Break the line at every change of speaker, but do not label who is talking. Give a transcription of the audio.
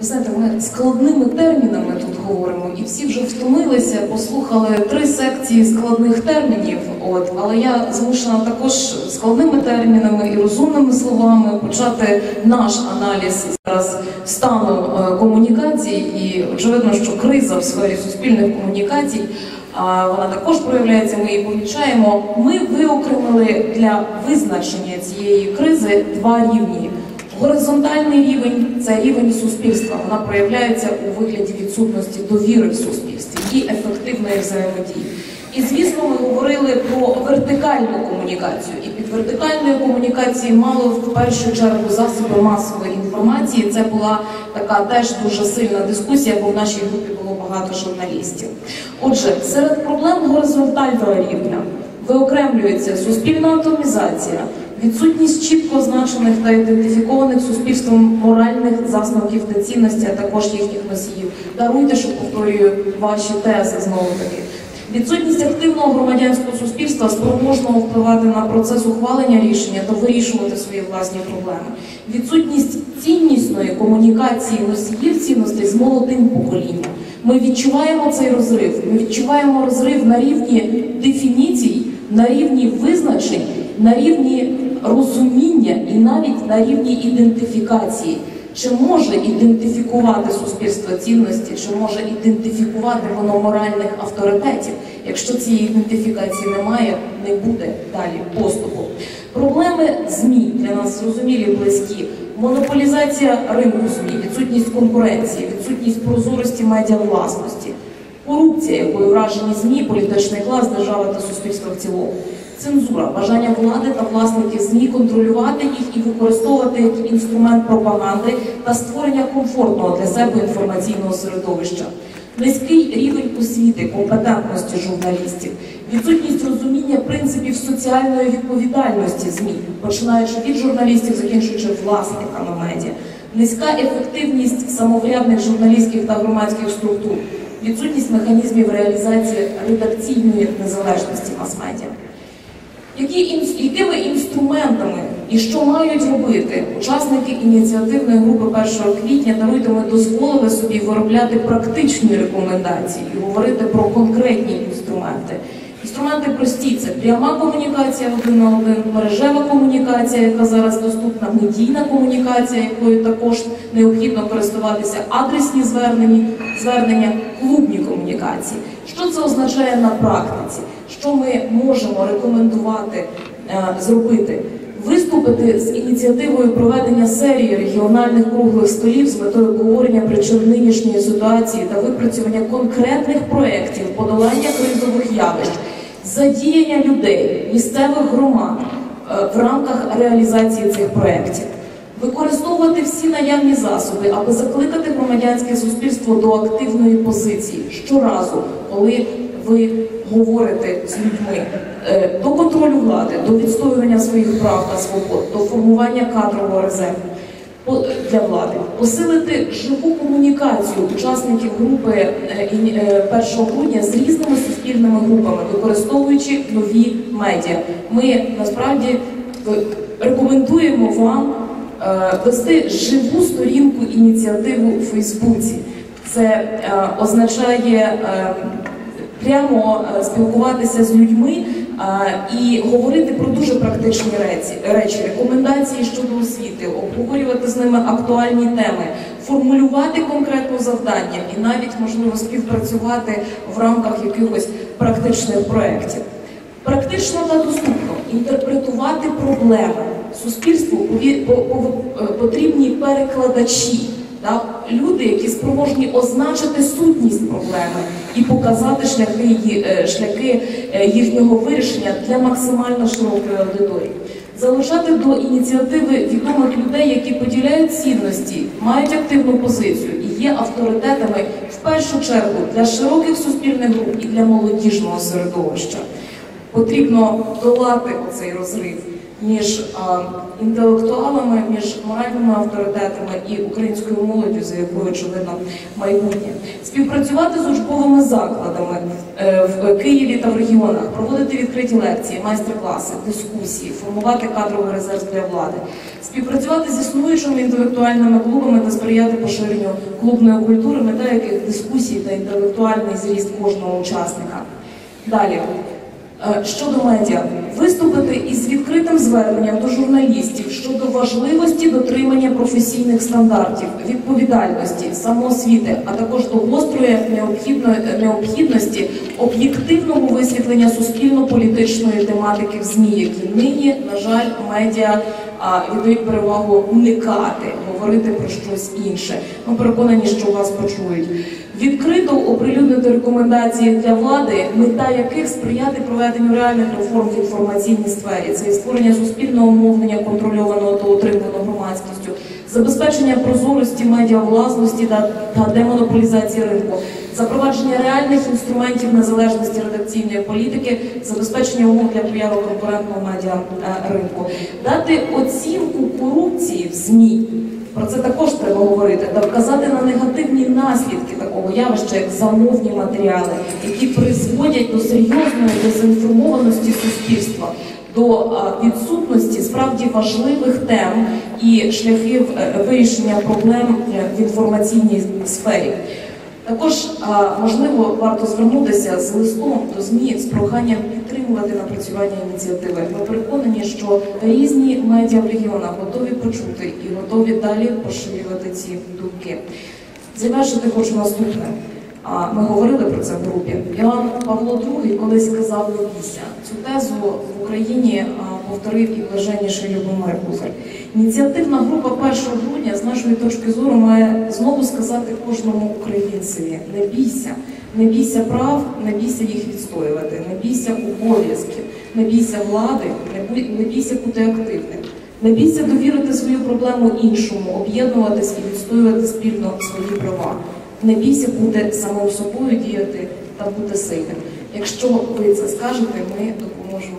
Ви знаєте, ми складними термінами тут говоримо, і всі вже втомилися, послухали три секції складних термінів. От, але я змушена також складними термінами і розумними словами почати наш аналіз зараз стану е, комунікацій. І очевидно, що криза в сфері суспільних комунікацій. а Вона також проявляється, ми її помічаємо. Ми виокремили для визначення цієї кризи два рівні. Горизонтальний рівень це рівень суспільства. Вона проявляється у вигляді відсутності довіри в суспільстві і ефективної взаємодії. І звісно, ми говорили про вертикальну комунікацію. І під вертикальною комунікацією мало в першу чергу засоби масової інформації. Це була така теж дуже сильна дискусія, бо в нашій групі було багато журналістів. Отже, серед проблем горизонтального рівня виокремлюється суспільна атомізація, відсутність чітко означених та ідентифікованих суспільством моральних засновків та цінностей, а також їхніх носіїв. Даруйте, що повторюю ваші тези знову таки. Відсутність активного громадянського суспільства спроможного впливати на процес ухвалення рішення та вирішувати свої власні проблеми. Відсутність ціннісної комунікації носіїв цінностей з молодим поколінням. Ми відчуваємо цей розрив. Ми відчуваємо розрив на рівні дефініцій, на рівні визначень, на рівні розуміння і навіть на рівні ідентифікації. Чи може ідентифікувати суспільство цінності, чи може ідентифікувати воно моральних авторитетів? Якщо цієї ідентифікації немає, не буде далі поступу. Проблеми ЗМІ для нас зрозумілі близькі. Монополізація ринку ЗМІ, відсутність конкуренції, відсутність прозорості медіавласності, корупція, якою вражені ЗМІ, політичний клас, держава та суспільство в цілому. Цензура, бажання влади та власників ЗМІ контролювати їх і використовувати як інструмент пропаганди та створення комфортного для себе інформаційного середовища, низький рівень освіти, компетентності журналістів, відсутність розуміння принципів соціальної відповідальності ЗМІ, починаючи від журналістів, закінчуючи власниками медіа, низька ефективність самоврядних журналістських та громадських структур, відсутність механізмів реалізації редакційної незалежності мас-медіа. Які якими інструментами і що мають робити учасники ініціативної групи 1 квітня даруйте, ми дозволили собі виробляти практичні рекомендації і говорити про конкретні інструменти. Інструменти прості це пряма комунікація один на один, мережева комунікація, яка зараз доступна, медійна комунікація, якою також необхідно користуватися, адресні звернення, звернення, клубні комунікації. Що це означає на практиці? Що ми можемо рекомендувати е, зробити? Виступити з ініціативою проведення серії регіональних круглих столів з метою обговорення причин нинішньої ситуації та випрацювання конкретних проєктів подолання кризових явищ, задіяння людей, місцевих громад е, в рамках реалізації цих проєктів. Використовувати всі наявні засоби, аби закликати громадянське суспільство до активної позиції щоразу, коли ви говорите з людьми е, до контролю влади, до відстоювання своїх прав та свобод, до формування кадрового резерву для влади, посилити живу комунікацію учасників групи е, іні- е, 1 грудня з різними суспільними групами, використовуючи нові медіа. Ми насправді е, рекомендуємо вам е, вести живу сторінку ініціативу у Фейсбуці. Це е, означає е, прямо е, спілкуватися з людьми е, і говорити про дуже практичні речі, рекомендації щодо освіти, обговорювати з ними актуальні теми, формулювати конкретне завдання і навіть можливо співпрацювати в рамках якихось практичних проєктів. Практично та доступно інтерпретувати проблеми суспільству е, потрібні перекладачі, люди, які спроможні означити сутність проблеми і показати шляхи, е, шляхи е, їхнього вирішення для максимально широкої аудиторії. Залучати до ініціативи відомих людей, які поділяють цінності, мають активну позицію і є авторитетами в першу чергу для широких суспільних груп і для молодіжного середовища. Потрібно долати оцей розрив між інтелектуалами, між моральними авторитетами і українською молоддю, за якою очевидно майбутнє, співпрацювати з учбовими закладами е, в Києві та в регіонах, проводити відкриті лекції, майстер-класи, дискусії, формувати кадровий резерв для влади, співпрацювати з існуючими інтелектуальними клубами та сприяти поширенню клубної культури, мета яких дискусій та інтелектуальний зріст кожного учасника. Далі. Е, Щодо медіа, виступити із відкритим зверненням до журналістів щодо важливості дотримання професійних стандартів, відповідальності, самоосвіти, а також до гострої необхідно- необхідності об'єктивного висвітлення суспільно-політичної тематики в ЗМІ, які нині, на жаль, медіа віддають перевагу уникати, говорити про щось інше. Ми переконані, що вас почують. Відкрито оприлюднити рекомендації для влади, мета яких сприяти проведенню реальних реформ в інформаційній сфері. Це і створення суспільного мовлення, контрольованого та утриманого громадськістю, забезпечення прозорості медіавласності та, демонополізації ринку, запровадження реальних інструментів незалежності редакційної політики, забезпечення умов для піару конкурентного медіа е, ринку, дати оцінку корупції в ЗМІ. Про це також треба говорити та вказати на негативні наслідки такого явища, як замовні матеріали, які призводять до серйозної дезінформованості суспільства, до відсутності справді важливих тем і шляхів е, вирішення проблем е, в інформаційній сфері. Також можливо варто звернутися з листом до ЗМІ з проханням підтримувати напрацювання ініціативи. Ми переконані, що різні медіа в регіонах готові почути і готові далі поширювати ці думки. Завершити хочу наступне. Ми говорили про це в групі. Іоанн Павло II колись сказав не бійся. Цю тезу в Україні повторив і блаженніший Любомир Кузар. Ініціативна група 1 грудня, з нашої точки зору, має знову сказати кожному українцеві: не бійся, не бійся прав, не бійся їх відстоювати, не бійся обов'язків, не бійся влади, не бій- не бійся бути активним. Не бійся довірити свою проблему іншому, об'єднуватись і відстоювати спільно свої права. Не бійся бути самим собою діяти та бути сильним. Якщо ви це скажете, ми допоможемо.